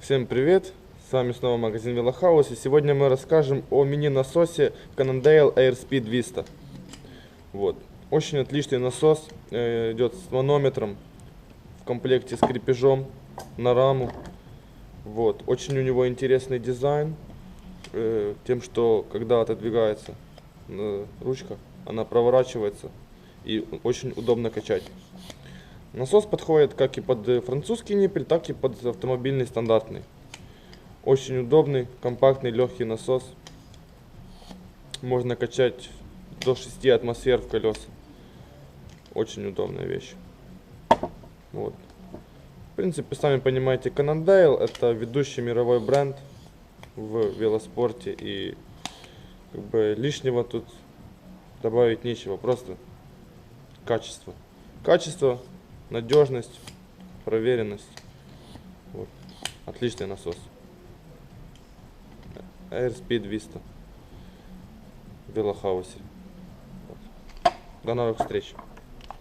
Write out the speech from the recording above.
Всем привет! С вами снова магазин Велохаус и сегодня мы расскажем о мини-насосе Cannondale Airspeed 200. Вот. Очень отличный насос, э, идет с манометром, в комплекте с крепежом на раму. Вот. Очень у него интересный дизайн, э, тем что когда отодвигается э, ручка, она проворачивается и очень удобно качать. Насос подходит как и под э, французский ниппель, так и под автомобильный стандартный. Очень удобный, компактный, легкий насос. Можно качать до 6 атмосфер в колеса. Очень удобная вещь. Вот. В принципе, сами понимаете, Cannondale это ведущий мировой бренд в велоспорте и как бы лишнего тут добавить нечего, просто качество. Качество, надежность, проверенность. Вот. Отличный насос. Airspeed 200 в Велохаусе. Вот. До новых встреч.